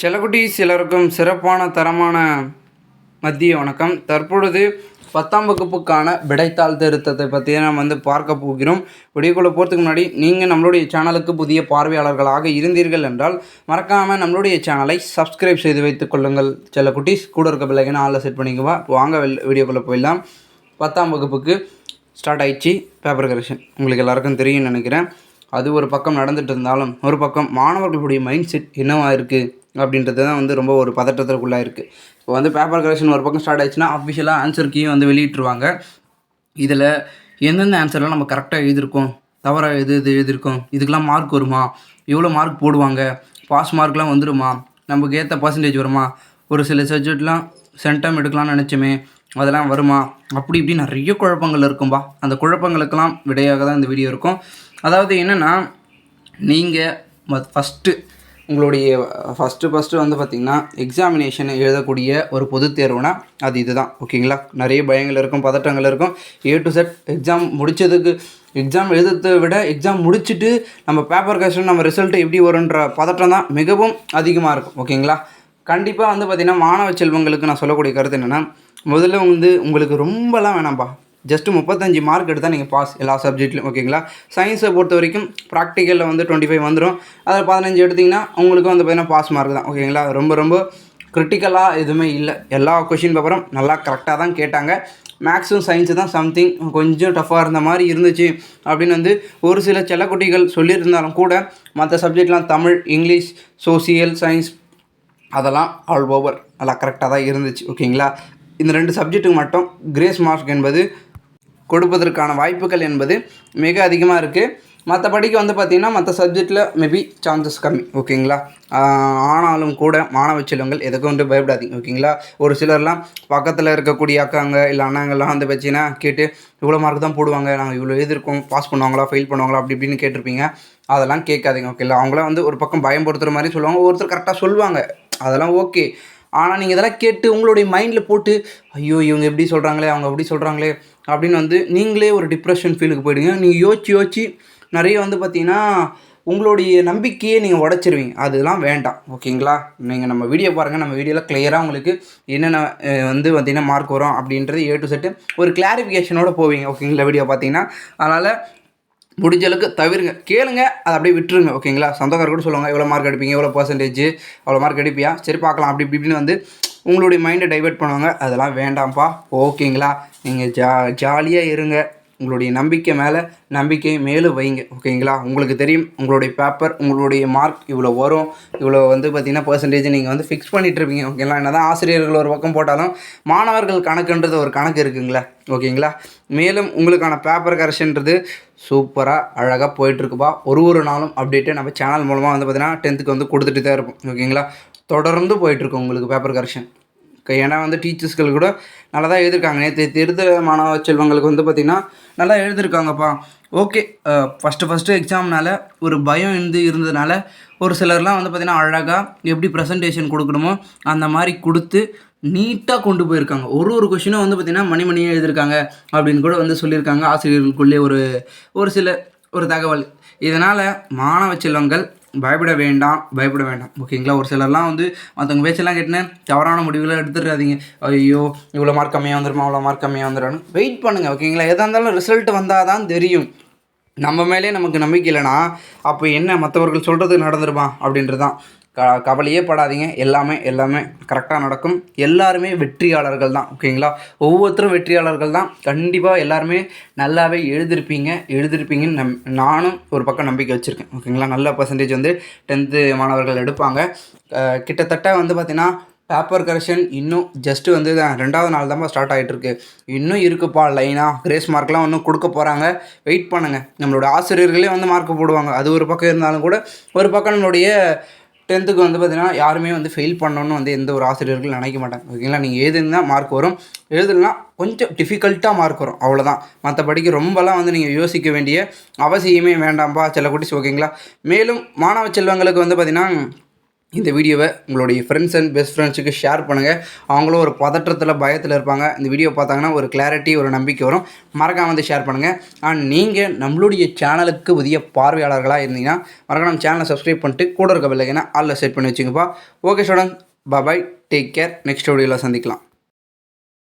செல்லக்குட்டி சிலருக்கும் சிறப்பான தரமான மதிய வணக்கம். தற்பொழுது பத்தாம் வகுப்புக்கான விடைத்தாள் திருத்தத்தை பற்றி நாம் வந்து பார்க்க போகிறோம். வீடியோக்குள்ளே போகிறதுக்கு முன்னாடி நீங்கள் நம்மளுடைய சேனலுக்கு புதிய பார்வையாளர்களாக இருந்தீர்கள் என்றால் மறக்காமல் நம்மளுடைய சேனலை சப்ஸ்கிரைப் செய்து வைத்துக் கொள்ளுங்கள். செல்லக்குட்டிஸ் கூட இருக்க பிள்ளைங்கன்னு ஆளில் செட் பண்ணிக்குவா வாங்க வீடியோக்குள்ளே போயிடலாம். பத்தாம் வகுப்புக்கு ஸ்டார்ட் ஆயிடுச்சு பேப்பர் கரெக்ஷன் உங்களுக்கு எல்லாருக்கும் தெரியும்னு நினைக்கிறேன். அது ஒரு பக்கம் நடந்துட்டு இருந்தாலும் ஒரு பக்கம் மாணவர்களுடைய மைண்ட் செட் என்னவாக இருக்குது அப்படின்றது தான் வந்து ரொம்ப ஒரு பதட்டத்திற்குள்ளாக இருக்குது இப்போ வந்து பேப்பர் கரெக்ஷன் ஒரு பக்கம் ஸ்டார்ட் ஆயிடுச்சுன்னா அஃபிஷியலாக ஆன்சர் கீயும் வந்து வெளியிட்டுருவாங்க. இதில் எந்தெந்த ஆன்சர்லாம் நம்ம கரெக்டாக எழுதியிருக்கோம்? தவறாக எது எது எழுதியிருக்கோம்? இதுக்கெலாம் மார்க் வருமா? எவ்வளோ மார்க் போடுவாங்க? பாஸ் மார்க்லாம் வந்துடுமா நமக்கு ஏற்ற பர்சன்டேஜ் வருமா? ஒரு சில சப்ஜெக்ட்லாம் சென்டம் எடுக்கலாம்னு நினச்சோமே அதெல்லாம் வருமா? அப்படி இப்படி நிறைய குழப்பங்கள் இருக்கும்பா. அந்த குழப்பங்களுக்கெல்லாம் விடையாக தான் இந்த வீடியோ இருக்கும். அதாவது என்னென்னா நீங்கள் ஃபஸ்ட்டு உங்களுடைய ஃபஸ்ட்டு ஃபஸ்ட்டு வந்து பார்த்திங்கன்னா எக்ஸாமினேஷன் எழுதக்கூடிய ஒரு பொது தேர்வுனா அது இதுதான். ஓகேங்களா? நிறைய பயங்கள் இருக்கும் பதட்டங்கள் இருக்கும். ஏ டு செட் எக்ஸாம் முடித்ததுக்கு எக்ஸாம் எழுதுறதை விட எக்ஸாம் முடிச்சுட்டு நம்ம பேப்பர் கஷ்டம் நம்ம ரிசல்ட்டு எப்படி வரும்ன்ற பதட்டம் தான் மிகவும் அதிகமாக இருக்கும். ஓகேங்களா? கண்டிப்பாக வந்து பார்த்திங்கன்னா மாணவ செல்வங்களுக்கு நான் சொல்லக்கூடிய கருத்து என்னென்னா முதல்ல வந்து உங்களுக்கு ரொம்பலாம் வேணாம்ப்பா ஜஸ்ட்டு முப்பத்தஞ்சு மார்க் எடுத்தால் நீங்கள் பாஸ் எல்லா சப்ஜெக்ட்லையும் ஓகேங்களா சயின்ஸை பொறுத்த வரைக்கும் ப்ராக்டிக்கலில் வந்து டுவெண்ட்டி ஃபைவ் வந்துடும் அதில் பதினஞ்சு எடுத்திங்கன்னா உங்களுக்கு வந்து பார்த்திங்கன்னா பாஸ் மார்க் தான் ஓகேங்களா ரொம்ப ரொம்ப கிரிட்டிக்கலாக எதுவுமே இல்லை. எல்லா கொஷின் பேப்பரும் நல்லா கரெக்டாக தான் கேட்டாங்க. மேக்ஸும் சயின்ஸு தான் சம்திங் கொஞ்சம் டஃப்பாக இருந்த மாதிரி இருந்துச்சு. அப்படின்னு வந்து ஒரு சில செல்லக்குட்டிகள் சொல்லியிருந்தாலும் கூட மற்ற சப்ஜெக்ட்லாம் தமிழ் இங்கிலீஷ் சோசியல் சயின்ஸ் அதெல்லாம் ஆல் ஓவர் நல்லா கரெக்டாக தான் இருந்துச்சு ஓகேங்களா இந்த ரெண்டு சப்ஜெக்ட்டுக்கு மட்டும் கிரேஸ் மார்க் என்பது கொடுப்பதற்கான வாய்ப்புகள் என்பது மிக அதிகமாக இருக்குது மற்றபடிக்கு வந்து பார்த்திங்கன்னா மற்ற சப்ஜெக்டில் மேபி சான்சஸ் கம்மி ஓகேங்களா? ஆனாலும் கூட மாணவ செல்வங்கள் எதுக்கும் வந்து பயப்படாதீங்க ஓகேங்களா? ஒரு சிலர்லாம் பக்கத்தில் இருக்கக்கூடிய அக்காங்க இல்லை அண்ணாங்கள்லாம் வந்து பார்த்தீங்கன்னா கேட்டு இவ்வளோ மார்க் தான் போடுவாங்க நாங்கள் இவ்வளோ எழுதிருக்கோம் பாஸ் பண்ணுவாங்களா ஃபெயில் பண்ணுவாங்களா அப்படி இப்படின்னு கேட்டிருப்பீங்க. அதெல்லாம் கேட்காதீங்க ஓகேங்களா? அவங்களாம் வந்து ஒரு பக்கம் பயம்படுத்துகிற மாதிரி சொல்லுவாங்க ஒருத்தர் கரெக்டாக சொல்லுவாங்க. அதெல்லாம் ஓகே. ஆனால் நீங்கள் இதெல்லாம் கேட்டு உங்களுடைய மைண்டில் போட்டு ஐயோ இவங்க எப்படி சொல்கிறாங்களே அவங்க எப்படி சொல்கிறாங்களே அப்படின்னு வந்து நீங்களே ஒரு டிப்ரெஷன் ஃபீலுக்கு போயிடுங்க. நீங்கள் யோசிச்சு யோசிச்சு நிறைய வந்து பார்த்தீங்கன்னா உங்களுடைய நம்பிக்கையை நீங்கள் உடச்சிருவீங்க. அதெல்லாம் வேண்டாம். ஓகேங்களா? நீங்கள் நம்ம வீடியோ பாருங்கள் நம்ம வீடியோவில் கிளியராக உங்களுக்கு என்னென்ன வந்து பார்த்திங்கன்னா மார்க் வரும் அப்படின்றது ஏ டு செட்டு ஒரு கிளாரிஃபிகேஷனோட போவீங்க. ஓகேங்களா? வீடியோ பார்த்தீங்கன்னா. அதனால் முடிஞ்ச அளவுக்கு தவிருங்க. கேளுங்க. அதை அப்படியே விட்டுருங்க. ஓகேங்களா? சொந்தக்காரர் கூட சொல்லுவாங்க எவ்வளோ மார்க் எடுப்பீங்க? எவ்வளோ பர்சன்டேஜ் அவ்வளோ மார்க் எடுப்பியா? சரி பார்க்கலாம். அப்படி இப்படின்னு வந்து உங்களுடைய மைண்டை டைவெர்ட் பண்ணுவாங்க. அதெல்லாம் வேண்டாம்ப்பா. ஓகேங்களா? நீங்கள் ஜா ஜாலியாக இருங்க. உங்களுடைய நம்பிக்கை மேலே நம்பிக்கை மேலும் வைங்க. ஓகேங்களா? உங்களுக்கு தெரியும் உங்களுடைய பேப்பர் உங்களுடைய மார்க் இவ்வளோ வரும். இவ்வளோ வந்து பார்த்திங்கன்னா பர்சன்டேஜ் நீங்கள் வந்து ஃபிக்ஸ் பண்ணிகிட்ருப்பீங்க இருப்பீங்க ஓகேங்களா? என்ன தான் ஆசிரியர்கள் ஒரு பக்கம் போட்டாலும் மாணவர்கள் கணக்குன்றது ஒரு கணக்கு இருக்குங்களா. ஓகேங்களா? மேலும் உங்களுக்கான பேப்பர் கரெக்ஷன்றது சூப்பராக அழகாக போயிட்டுருக்குப்பா. ஒரு ஒரு நாளும் அப்டேட்டு நம்ம சேனல் மூலமாக வந்து பார்த்திங்கன்னா டென்த்துக்கு வந்து கொடுத்துட்டு தான் இருப்போம். ஓகேங்களா? தொடர்ந்து போயிட்டுருக்கும் உங்களுக்கு பேப்பர் கரெக்ஷன் ஏன்னா வந்து டீச்சர்ஸ்கள் கூட நல்லா தான் எழுதியிருக்காங்க நேற்று தெரிந்த மாணவ செல்வங்களுக்கு வந்து பார்த்திங்கன்னா நல்லா எழுதியிருக்காங்கப்பா ஓகே ஃபஸ்ட்டு ஃபஸ்ட்டு எக்ஸாம்னால ஒரு பயம் இருந்து இருந்ததுனால ஒரு சிலர்லாம் வந்து பார்த்திங்கன்னா அழகாக எப்படி ப்ரெசன்டேஷன் கொடுக்கணுமோ அந்த மாதிரி கொடுத்து நீட்டாக கொண்டு போயிருக்காங்க. ஒரு ஒரு கொஷினும் வந்து பார்த்திங்கன்னா மணி மணியாக எழுதியிருக்காங்க அப்படின்னு கூட வந்து சொல்லியிருக்காங்க. ஆசிரியர்களுக்குள்ளே ஒரு ஒரு சில ஒரு தகவல். இதனால் மாணவ செல்வங்கள் பயப்பட வேண்டாம் பயப்பட வேண்டாம். ஓகேங்களா ஒரு சிலர்லாம் வந்து மற்றவங்க பேச்செல்லாம் கேட்டேன் தவறான முடிவுகளை எடுத்துடாதீங்க ஐயோ இவ்வளோ மார்க் கம்மியாக வந்துருமா அவ்வளோ மார்க் கம்மியாக வந்துடும் வெயிட் பண்ணுங்கள் ஓகேங்களா எதாக இருந்தாலும் ரிசல்ட் வந்தால் தான் தெரியும். நம்ம மேலே நமக்கு நம்பிக்கை இல்லைனா அப்போ என்ன மற்றவர்கள் சொல்கிறது நடந்துருமா அப்படின்றது தான் க கவலையே படாதீங்க. எல்லாமே எல்லாமே கரெக்டாக நடக்கும். எல்லாருமே வெற்றியாளர்கள் தான் ஓகேங்களா? ஒவ்வொருத்தரும் வெற்றியாளர்கள் தான். கண்டிப்பாக எல்லாருமே நல்லாவே எழுதியிருப்பீங்க எழுதியிருப்பீங்கன்னு நம் நானும் ஒரு பக்கம் நம்பிக்கை வச்சுருக்கேன் ஓகேங்களா? நல்ல பர்சன்டேஜ் வந்து டென்த்து மாணவர்கள் எடுப்பாங்க. கிட்டத்தட்ட வந்து பார்த்திங்கன்னா பேப்பர் கரெக்ஷன் இன்னும் ஜஸ்ட்டு வந்து தான் ரெண்டாவது நாள் தான்ப்பா ஸ்டார்ட் ஆகிட்டுருக்கு இன்னும் இருக்குப்பா லைனாக கிரேஸ் மார்க்லாம் இன்னும் கொடுக்க போகிறாங்க வெயிட் பண்ணுங்கள் நம்மளோட ஆசிரியர்களே வந்து மார்க் போடுவாங்க. அது ஒரு பக்கம் இருந்தாலும் கூட ஒரு பக்கம் நம்மளுடைய டென்த்துக்கு வந்து பார்த்தீங்கன்னா யாருமே வந்து ஃபெயில் பண்ணணும்னு வந்து எந்த ஒரு ஆசிரியர்கள் நினைக்க மாட்டாங்க. ஓகேங்களா நீங்கள் எழுதுனா மார்க் வரும். எழுதுனா கொஞ்சம் டிஃபிகல்ட்டாக மார்க் வரும். அவ்வளோதான் மற்றபடிக்கு ரொம்பலாம் வந்து நீங்கள் யோசிக்க வேண்டிய அவசியமே வேண்டாம்ப்பா செல்ல குட்டிஸ் ஓகேங்களா மேலும் மாணவ செல்வங்களுக்கு வந்து பார்த்திங்கன்னா இந்த வீடியோவை உங்களுடைய ஃப்ரெண்ட்ஸ் அண்ட் பெஸ்ட் ஃப்ரெண்ட்ஸுக்கு ஷேர் பண்ணுங்கள் அவங்களும் ஒரு பதற்றத்தில் பயத்தில் இருப்பாங்க. இந்த வீடியோ பார்த்தாங்கன்னா ஒரு கிளாரிட்டி ஒரு நம்பிக்கை வரும். மறக்காம வந்து ஷேர் பண்ணுங்கள் அண்ட் நீங்கள் நம்மளுடைய சேனலுக்கு புதிய பார்வையாளர்களாக இருந்தீங்கன்னா மறக்காம சேனலை சப்ஸ்கிரைப் பண்ணிட்டு கூட இருக்க பிள்ளைங்கன்னா ஆளில் செட் பண்ணி வச்சுங்கப்பா. Okay student bye take care next வீடியோவில் சந்திக்கலாம்.